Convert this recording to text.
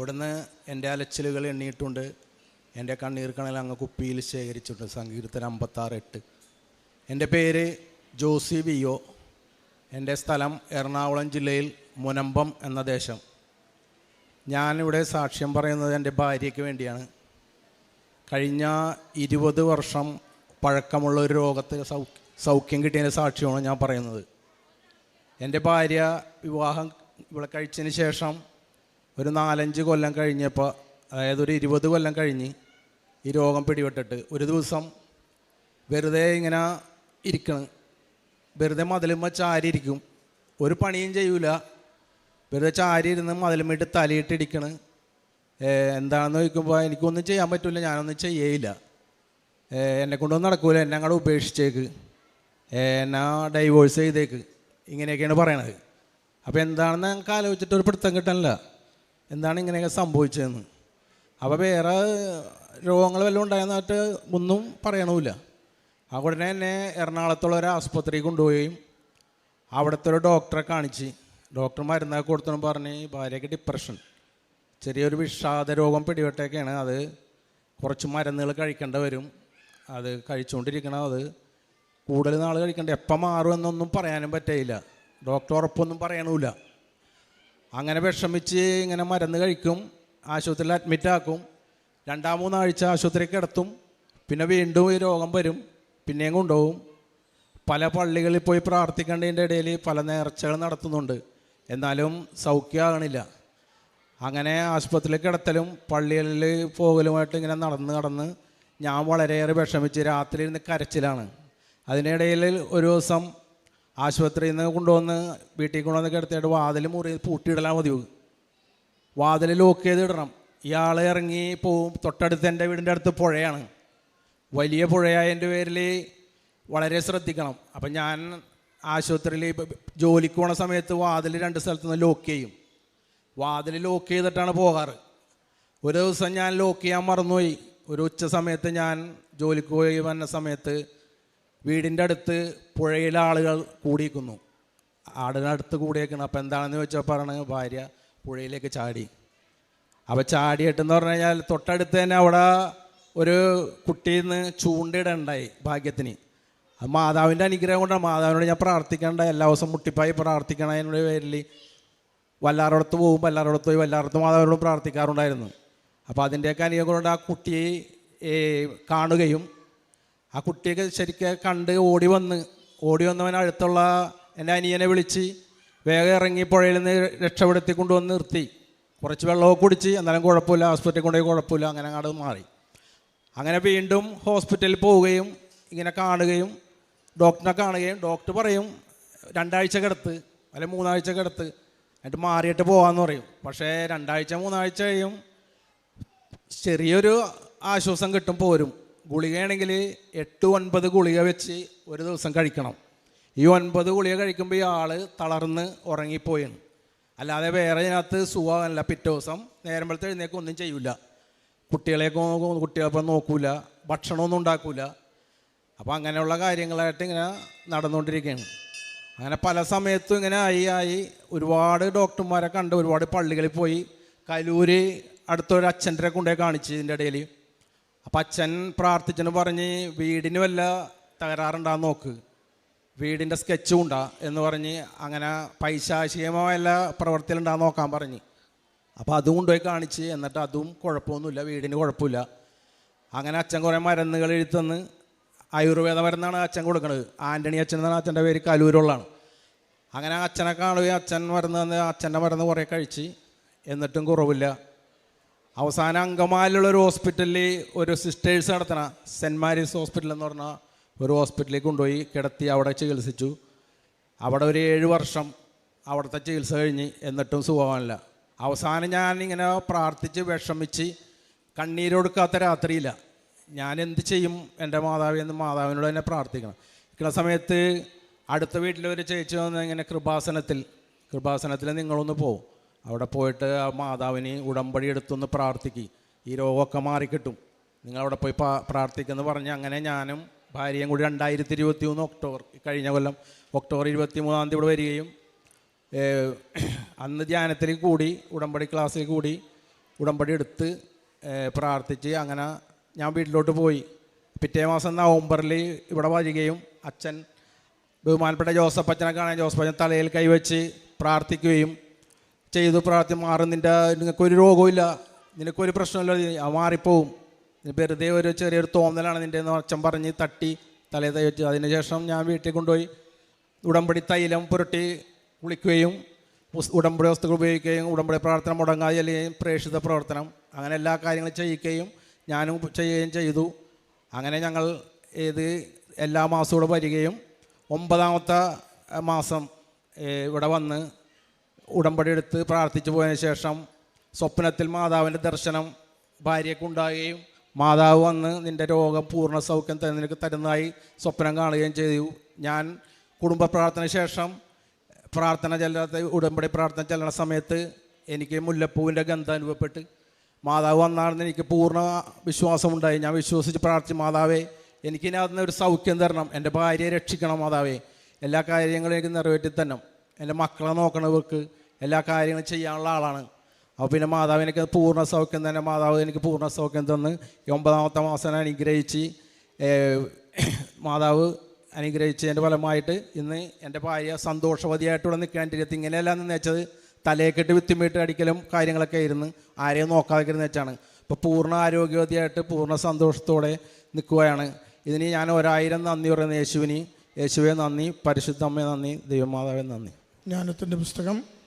ഇവിടുന്ന് എന്റെ അലച്ചിലുകൾ എണ്ണിയിട്ടുണ്ട്. എന്റെ കണ്ണീർ കണൽ അങ്ങ് കുപ്പിയിൽ ശേഖരിച്ചിട്ടുണ്ട്. സങ്കീർത്തനം അമ്പത്താറ് എട്ട്. എന്റെ പേര് ജോസി ഒ എന്റെ സ്ഥലം എറണാകുളം ജില്ലയിൽ മുനമ്പം എന്ന ദേശം. ഞാനിവിടെ സാക്ഷ്യം പറയുന്നത് എന്റെ ഭാര്യയ്ക്ക് വേണ്ടിയാണ്. കഴിഞ്ഞ ഇരുപത് വർഷം പഴക്കമുള്ള ഒരു രോഗത്തെ സൗ സൗഖ്യം കിട്ടിയതിന്റെ സാക്ഷ്യമാണ് ഞാൻ പറയുന്നത്. എന്റെ ഭാര്യ വിവാഹം ഇവിടെ കഴിച്ചതിന് ശേഷം ഒരു നാലഞ്ച് കൊല്ലം കഴിഞ്ഞപ്പോൾ അതായത് ഒരു ഇരുപത് കൊല്ലം കഴിഞ്ഞ് ഈ രോഗം പിടിപെട്ടിട്ട് ഒരു ദിവസം വെറുതെ ഇങ്ങനെ ഇരിക്കണം. വെറുതെ മതിലുമ്മ ചാരിയിരിക്കും ഒരു പണിയും ചെയ്യൂല. വെറുതെ ചാരിയിരുന്ന് മതിലുമ്മിട്ട് തലയിട്ടിരിക്കണ് ഏഹ് എന്താണെന്ന് ചോദിക്കുമ്പോൾ എനിക്കൊന്നും ചെയ്യാൻ പറ്റില്ല ഞാനൊന്നും ചെയ്യേയില്ല. എന്നെ കൊണ്ടൊന്നും നടക്കൂല. എന്നെ അങ്ങോട്ട് ഉപേക്ഷിച്ചേക്ക്. എന്നെ ഡൈവോഴ്സ് ചെയ്തേക്ക്. ഇങ്ങനെയൊക്കെയാണ് പറയണത്. അപ്പോൾ എന്താണെന്ന് ഞങ്ങൾക്ക് ആലോചിച്ചിട്ട് ഒരു പിടുത്തം കിട്ടാനില്ല എന്താണ് ഇങ്ങനെയൊക്കെ സംഭവിച്ചതെന്ന്. അപ്പോൾ വേറെ രോഗങ്ങൾ വല്ലതും ഉണ്ടായെന്നായിട്ട് ഒന്നും പറയണമില്ല ആ ഉടനെ എന്നെ എറണാകുളത്തുള്ള ഒരു ആസ്പത്രിയിൽ കൊണ്ടുപോവുകയും അവിടുത്തെ ഒരു ഡോക്ടറെ കാണിച്ച് ഡോക്ടർ മരുന്നൊക്കെ കൊടുത്തെന്ന് പറഞ്ഞ് ഭാര്യയ്ക്ക് ഡിപ്രഷൻ ചെറിയൊരു വിഷാദ രോഗം പിടിപെട്ടൊക്കെയാണ് അത് കുറച്ച് മരുന്നുകൾ കഴിക്കേണ്ട വരും. അത് കഴിച്ചുകൊണ്ടിരിക്കണം. അത് കൂടുതൽ നാൾ കഴിക്കേണ്ട. എപ്പം മാറുമെന്നൊന്നും പറയാനും പറ്റില്ല ഡോക്ടർ ഉറപ്പൊന്നും പറയണമില്ല അങ്ങനെ വിഷമിച്ച് ഇങ്ങനെ മരുന്ന് കഴിക്കും ആശുപത്രിയിൽ അഡ്മിറ്റ് ആക്കും. രണ്ടാം മൂന്നാഴ്ച ആശുപത്രി കിടത്തും. പിന്നെ വീണ്ടും ഈ രോഗം വരും. പിന്നെയും കൊണ്ടുപോകും. പല പള്ളികളിൽ പോയി പ്രാർത്ഥിക്കേണ്ടതിന്റെ ഇടയിൽ പല നേർച്ചകൾ നടത്തുന്നുണ്ട്. എന്നാലും സൗഖ്യമാകണില്ല അങ്ങനെ ആശുപത്രിയിൽ കിടത്തലും പള്ളികളിൽ പോകലുമായിട്ട് ഇങ്ങനെ നടന്ന് നടന്ന് ഞാൻ വളരെയേറെ വിഷമിച്ച് രാത്രി ഇരുന്ന് കരച്ചിലാണ്. അതിനിടയിൽ ഒരു ദിവസം ആശുപത്രിയിൽ നിന്ന് കൊണ്ടുവന്ന് വീട്ടിൽ കൊണ്ടുവന്ന് കിടത്തിയിട്ട് വാതിൽ മുറി പൂട്ടിയിടലാ മതി. വാതിൽ ലോക്ക് ചെയ്ത് ഇടണം. ഇയാൾ ഇറങ്ങി പോവും. തൊട്ടടുത്ത് എന്റെ വീടിന്റെ അടുത്ത് പുഴയാണ്. വലിയ പുഴയായതിന്റെ പേരിൽ വളരെ ശ്രദ്ധിക്കണം. അപ്പം ഞാൻ ആശുപത്രിയിൽ ജോലിക്ക് പോണ സമയത്ത് വാതിൽ രണ്ട് സ്ഥലത്ത് നിന്ന് ലോക്ക് ചെയ്യും. വാതിൽ ലോക്ക് ചെയ്തിട്ടാണ് പോകാറ്. ഒരു ദിവസം ഞാൻ ലോക്ക് ചെയ്യാൻ മറന്നുപോയി. ഒരു ഉച്ച സമയത്ത് ഞാൻ ജോലിക്ക് പോയി വന്ന സമയത്ത് വീടിന്റെ അടുത്ത് പുഴയിലെ ആളുകൾ കൂടിയിരിക്കുന്നു. ആടിനടുത്ത് കൂടിയേക്കണം അപ്പോൾ എന്താണെന്ന് ചോദിച്ചാൽ പറഞ്ഞ ഭാര്യ പുഴയിലേക്ക് ചാടി. അപ്പോൾ ചാടിയിട്ടെന്ന് പറഞ്ഞു കഴിഞ്ഞാൽ തൊട്ടടുത്ത് തന്നെ അവിടെ ഒരു കുട്ടിയിൽ നിന്ന് ചൂണ്ടയിടണ്ടായി ഭാഗ്യത്തിന്. അത് മാതാവിന്റെ അനുഗ്രഹം കൊണ്ടാണ്. മാതാവിനോട് ഞാൻ പ്രാർത്ഥിക്കേണ്ട. എല്ലാ ദിവസവും മുട്ടിപ്പായി പ്രാർത്ഥിക്കണതിന്റെ പേരിൽ വല്ലാറടത്ത് പോകും വല്ലാറടത്ത് പോയി വല്ലാറത്ത് മാതാവിനോട് പ്രാർത്ഥിക്കാറുണ്ടായിരുന്നു. അപ്പോൾ അതിന്റെയൊക്കെ അനുഗ്രഹം കൊണ്ട് ആ കുട്ടിയെ കാണുകയും ആ കുട്ടിയൊക്കെ ശരിക്കും കണ്ട് ഓടി വന്ന് ഓടി വന്നവൻ അടുത്തുള്ള എന്റെ അനിയനെ വിളിച്ച് വേഗം ഇറങ്ങി പുഴയിൽ നിന്ന് രക്ഷപ്പെടുത്തി കൊണ്ടുവന്ന് നിർത്തി. കുറച്ച് വെള്ളമൊക്കെ കുടിച്ച് എന്നാലും കുഴപ്പമില്ല ഹോസ്പിറ്റലിൽ കൊണ്ടുപോയി കുഴപ്പമില്ല അങ്ങനെ അങ്ങോട്ട് മാറി. അങ്ങനെ വീണ്ടും ഹോസ്പിറ്റലിൽ പോവുകയും ഇങ്ങനെ കാണുകയും ഡോക്ടറിനെ കാണുകയും ഡോക്ടർ പറയും രണ്ടാഴ്ച കിടത്ത് അല്ലെങ്കിൽ മൂന്നാഴ്ച കിടത്ത് എന്നിട്ട് മാറിയിട്ട് പോകാമെന്ന് പറയും. പക്ഷേ രണ്ടാഴ്ച മൂന്നാഴ്ച കഴിയും ചെറിയൊരു ആശ്വാസം കിട്ടും പോരും. ഗുളികയാണെങ്കിൽ എട്ട് ഒൻപത് ഗുളിക വെച്ച് ഒരു ദിവസം കഴിക്കണം. ഈ ഒൻപത് ഗുളിക കഴിക്കുമ്പോൾ ഈ ആൾ തളർന്ന് ഉറങ്ങിപ്പോയാണ്. അല്ലാതെ വേറെ ഇതിനകത്ത് സുഖമല്ല. പിറ്റേ ദിവസം നേരമ്പളത്തെ എഴുന്നേക്കും ഒന്നും ചെയ്യൂല. കുട്ടികളെയൊക്കെ കുട്ടികളെപ്പം നോക്കൂല. ഭക്ഷണമൊന്നും ഉണ്ടാക്കൂല. അപ്പോൾ അങ്ങനെയുള്ള കാര്യങ്ങളായിട്ട് ഇങ്ങനെ നടന്നുകൊണ്ടിരിക്കുകയാണ്. അങ്ങനെ പല സമയത്തും ഇങ്ങനെ ആയി ആയി ഒരുപാട് ഡോക്ടർമാരെ കണ്ട് ഒരുപാട് പള്ളികളിൽ പോയി കലൂര് അടുത്തൊരു അച്ഛന്റെ കൊണ്ടുപോയി കാണിച്ചു ഇതിന്റെ ഇടയിൽ. അപ്പം അച്ഛൻ പ്രാർത്ഥിച്ചെന്ന് പറഞ്ഞ് വീടിന് വല്ല തകരാറുണ്ടാന്ന് നോക്ക്. വീടിന്റെ സ്കെച്ചും ഉണ്ടാ എന്ന് പറഞ്ഞ് അങ്ങനെ പൈശാശീയമായ വല്ല പ്രവർത്തിയിലുണ്ടാന്ന് നോക്കാൻ പറഞ്ഞ്. അപ്പോൾ അതും കൊണ്ടുപോയി കാണിച്ച് എന്നിട്ട് അതും കുഴപ്പമൊന്നുമില്ല വീടിന് കുഴപ്പമില്ല. അങ്ങനെ അച്ഛൻ കുറേ മരുന്നുകൾ എഴുത്തന്ന് ആയുർവേദ മരുന്നാണ് അച്ഛൻ കൊടുക്കുന്നത് ആന്റണി അച്ഛൻ എന്നാണ് അച്ഛന്റെ പേര് കലൂരുള്ളതാണ് അങ്ങനെ അച്ഛനെ കാണുകയും അച്ഛൻ മരുന്ന് തന്ന് അച്ഛന്റെ മരുന്ന് കുറേ കഴിച്ച് എന്നിട്ടും കുറവില്ല. അവസാനം അങ്കമാലിലുള്ള ഒരു ഹോസ്പിറ്റലിൽ ഒരു സിസ്റ്റേഴ്സ് നടത്തണ സെന്റ് മാരീസ് ഹോസ്പിറ്റൽ എന്ന് പറഞ്ഞ ഒരു ഹോസ്പിറ്റലിൽ കൊണ്ടുപോയി കിടത്തി അവിടെ ചികിത്സിച്ചു. അവിടെ ഒരു ഏഴ് വർഷം അവിടുത്തെ ചികിത്സ കഴിഞ്ഞ് എന്നിട്ടും സുഖമല്ല അവസാനം ഞാൻ ഇങ്ങനെ പ്രാർത്ഥിച്ച് വിഷമിച്ച് കണ്ണീരൊടുക്കാത്ത രാത്രിയില്ല. ഞാൻ എന്ത് ചെയ്യും? എന്റെ മാതാവ് എന്ന് മാതാവിനോട് തന്നെ പ്രാർത്ഥിക്കണം. ഇക്കുന്ന സമയത്ത് അടുത്ത വീട്ടിലൊരു ചേച്ചി വന്ന് ഇങ്ങനെ കൃപാസനത്തിൽ കൃപാസനത്തിൽ നിങ്ങളൊന്ന് പോകും അവിടെ പോയിട്ട് ആ മാതാവിന് ഉടമ്പടി എടുത്തൊന്ന് പ്രാർത്ഥിക്കും. ഈ രോഗമൊക്കെ മാറിക്കിട്ടും. നിങ്ങളവിടെ പോയി പാ- പ്രാർത്ഥിക്കുമെന്ന് പറഞ്ഞ് അങ്ങനെ ഞാനും ഭാര്യയും കൂടി രണ്ടായിരത്തി ഇരുപത്തി മൂന്ന് ഒക്ടോബർ കഴിഞ്ഞ കൊല്ലം ഒക്ടോബർ ഇരുപത്തി മൂന്നാം തീയതി ഇവിടെ വരികയും അന്ന് ധ്യാനത്തിൽ കൂടി ഉടമ്പടി ക്ലാസ്സിൽ കൂടി ഉടമ്പടി എടുത്ത് പ്രാർത്ഥിച്ച് അങ്ങനെ ഞാൻ വീട്ടിലോട്ട് പോയി. പിറ്റേ മാസം നവംബറിൽ ഇവിടെ വരികയും അച്ഛൻ ബഹുമാനപ്പെട്ട ജോസഫ് അച്ഛനെ കാണാൻ ജോസഫ് അച്ഛൻ തലയിൽ കൈവച്ച് പ്രാർത്ഥിക്കുകയും ചെയ്തു പ്രാർത്ഥി മാറും. നിന്റെ നിനക്കൊരു രോഗമില്ല നിനക്കൊരു പ്രശ്നമില്ല അത് മാറിപ്പോവും. വെറുതെ ഒരു ചെറിയൊരു തോന്നലാണ് നിന്റെ എന്ന് അച്ഛൻ പറഞ്ഞ് തട്ടി തലേ തൈ വെച്ചു. അതിനുശേഷം ഞാൻ വീട്ടിൽ കൊണ്ടുപോയി ഉടമ്പടി തൈലം പുരട്ടി കുളിക്കുകയും ഉടമ്പടി വസ്തുക്കൾ ഉപയോഗിക്കുകയും ഉടമ്പടി പ്രാർത്ഥന മുടങ്ങാതെ അല്ലെങ്കിൽ പ്രേക്ഷിത പ്രവർത്തനം അങ്ങനെ എല്ലാ കാര്യങ്ങളും ചെയ്യിക്കുകയും ഞാനും ചെയ്യുകയും ചെയ്തു. അങ്ങനെ ഞങ്ങൾ ഏത് എല്ലാ മാസവും ഇവിടെ വരികയും ഒമ്പതാമത്തെ മാസം ഇവിടെ വന്ന് ഉടമ്പടി എടുത്ത് പ്രാർത്ഥിച്ചു പോയതിനു ശേഷം സ്വപ്നത്തിൽ മാതാവിന്റെ ദർശനം ഭാര്യയ്ക്ക് ഉണ്ടാകുകയും മാതാവ് വന്ന് നിന്റെ രോഗം പൂർണ സൗഖ്യം നിനക്ക് തരുന്നതായി സ്വപ്നം കാണുകയും ചെയ്തു. ഞാൻ കുടുംബ പ്രാർത്ഥന ശേഷം പ്രാർത്ഥന ചെല്ലാത്ത ഉടമ്പടി പ്രാർത്ഥന ചെല്ലണ സമയത്ത് എനിക്ക് മുല്ലപ്പൂവിന്റെ ഗന്ധം അനുഭവപ്പെട്ട് മാതാവ് വന്നാണെന്ന് എനിക്ക് പൂർണ വിശ്വാസമുണ്ടായി. ഞാൻ വിശ്വസിച്ച് പ്രാർത്ഥിച്ചു മാതാവേ എനിക്കിനകത്തുനിന്ന് ഒരു സൗഖ്യം തരണം. എന്റെ ഭാര്യയെ രക്ഷിക്കണം മാതാവേ. എല്ലാ കാര്യങ്ങളും എനിക്ക് നിറവേറ്റി തരണം എന്റെ മക്കളെ നോക്കണവർക്ക് എല്ലാ കാര്യങ്ങളും ചെയ്യാനുള്ള ആളാണ്. അപ്പോൾ പിന്നെ മാതാവ് എനിക്ക് പൂർണ സൗഖ്യം തന്നെ. മാതാവ് എനിക്ക് പൂർണ സൗഖ്യം തന്ന് ഒമ്പതാമത്തെ മാസം അനുഗ്രഹിച്ച് മാതാവ് അനുഗ്രഹിച്ചതിന്റെ ഫലമായിട്ട് ഇന്ന് എന്റെ ഭാര്യ സന്തോഷവതിയായിട്ടുള്ള ഇവിടെ നിൽക്കാണ്ടിരുത്തി ഇങ്ങനെയല്ല എന്ന് വെച്ചത് തലയെക്കെട്ട് വിത്തുമിട്ട് അടിക്കലും കാര്യങ്ങളൊക്കെ ആയിരുന്നു. ആരെയും നോക്കാതെ വെച്ചാണ് ഇപ്പോൾ പൂർണ ആരോഗ്യവതിയായിട്ട് പൂർണ സന്തോഷത്തോടെ നിൽക്കുകയാണ്. ഇതിന് ഞാൻ ഒരായിരം നന്ദി പറയുന്നത് യേശുവിന്. യേശുവെ നന്ദി. പരിശുദ്ധമ്മയെ നന്ദി. ദൈവമാതാവെ നന്ദി. ജ്ഞാനത്തിന്റെ പുസ്തകം